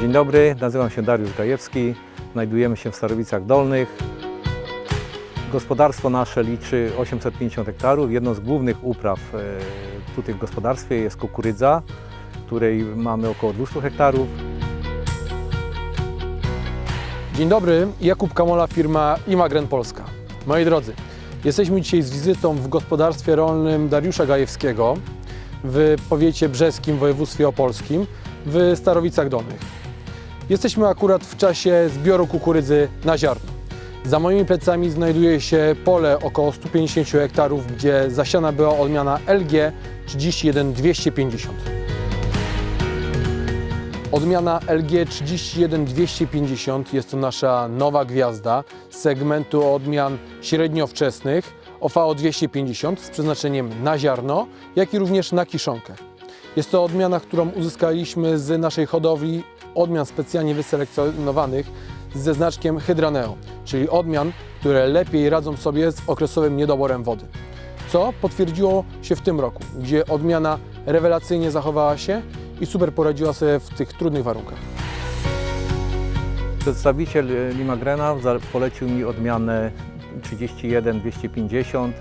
Dzień dobry, nazywam się Dariusz Gajewski. Znajdujemy się w Starowicach Dolnych. Gospodarstwo nasze liczy 850 hektarów. Jedną z głównych upraw e, tutaj w gospodarstwie jest kukurydza, której mamy około 200 hektarów. Dzień dobry, Jakub Kamola, firma Imagren Polska. Moi drodzy, jesteśmy dzisiaj z wizytą w gospodarstwie rolnym Dariusza Gajewskiego w powiecie brzeskim w województwie opolskim w Starowicach Dolnych. Jesteśmy akurat w czasie zbioru kukurydzy na ziarno. Za moimi plecami znajduje się pole około 150 hektarów, gdzie zasiana była odmiana LG 31250. Odmiana LG 31250 jest to nasza nowa gwiazda z segmentu odmian średniowczesnych OVO 250 z przeznaczeniem na ziarno, jak i również na kiszonkę. Jest to odmiana, którą uzyskaliśmy z naszej hodowli odmian specjalnie wyselekcjonowanych ze znaczkiem Hydraneo, czyli odmian, które lepiej radzą sobie z okresowym niedoborem wody. Co potwierdziło się w tym roku, gdzie odmiana rewelacyjnie zachowała się i super poradziła sobie w tych trudnych warunkach. Przedstawiciel Limagrena polecił mi odmianę 31250.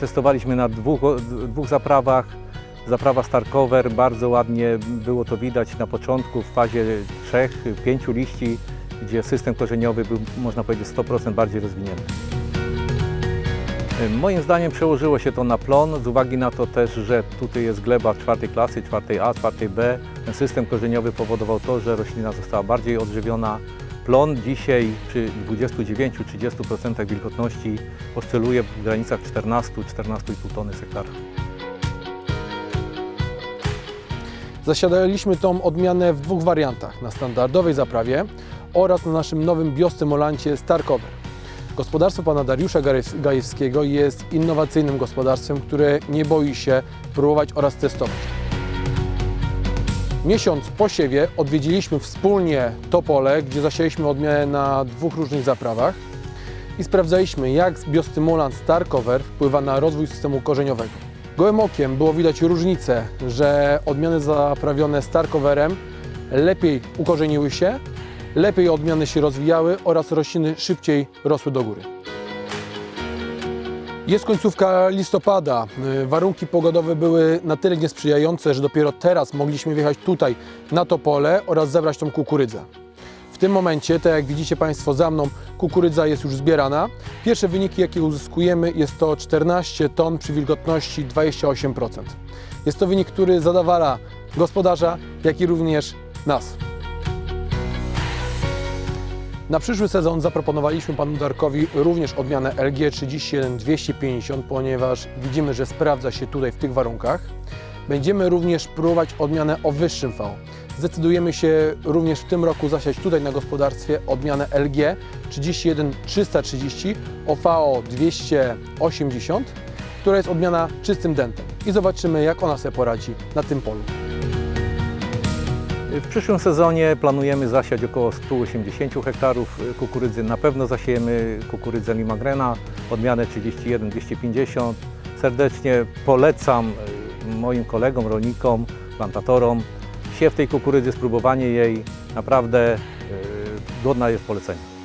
Testowaliśmy na dwóch, dwóch zaprawach. Zaprawa Starcover, bardzo ładnie było to widać na początku w fazie trzech, pięciu liści, gdzie system korzeniowy był, można powiedzieć, 100% bardziej rozwinięty. E, Moim zdaniem przełożyło się to na plon, z uwagi na to też, że tutaj jest gleba czwartej klasy, czwartej A, czwartej B. Ten system korzeniowy powodował to, że roślina została bardziej odżywiona. Plon dzisiaj przy 29-30% wilgotności oscyluje w granicach 14-14,5 tony z hektara. Zasiadaliśmy tą odmianę w dwóch wariantach, na standardowej zaprawie oraz na naszym nowym biostymulancie Starcover. Gospodarstwo pana Dariusza Gajewskiego jest innowacyjnym gospodarstwem, które nie boi się próbować oraz testować. Miesiąc po siewie odwiedziliśmy wspólnie to pole, gdzie zasialiśmy odmianę na dwóch różnych zaprawach i sprawdzaliśmy, jak biostymulant Starcover wpływa na rozwój systemu korzeniowego. Gołym okiem było widać różnicę, że odmiany zaprawione Starcoverem lepiej ukorzeniły się, lepiej odmiany się rozwijały oraz rośliny szybciej rosły do góry. Jest końcówka listopada. Warunki pogodowe były na tyle niesprzyjające, że dopiero teraz mogliśmy wjechać tutaj na to pole oraz zebrać tą kukurydzę. W tym momencie, tak jak widzicie Państwo za mną, kukurydza jest już zbierana. Pierwsze wyniki, jakie uzyskujemy, jest to 14 ton przy wilgotności 28%. Jest to wynik, który zadawala gospodarza, jak i również nas. Na przyszły sezon zaproponowaliśmy panu Darkowi również odmianę LG 31250, ponieważ widzimy, że sprawdza się tutaj w tych warunkach. Będziemy również próbować odmianę o wyższym V. Zdecydujemy się również w tym roku zasiać tutaj na gospodarstwie odmianę LG 31330 o VO 280, która jest odmiana czystym dentem. I zobaczymy, jak ona sobie poradzi na tym polu. W przyszłym sezonie planujemy zasiać około 180 hektarów kukurydzy. Na pewno zasiejemy kukurydzę Limagrena, odmianę 31-250. Serdecznie polecam moim kolegom, rolnikom, plantatorom siew tej kukurydzy, spróbowanie jej. Naprawdę y, godna jest polecenia.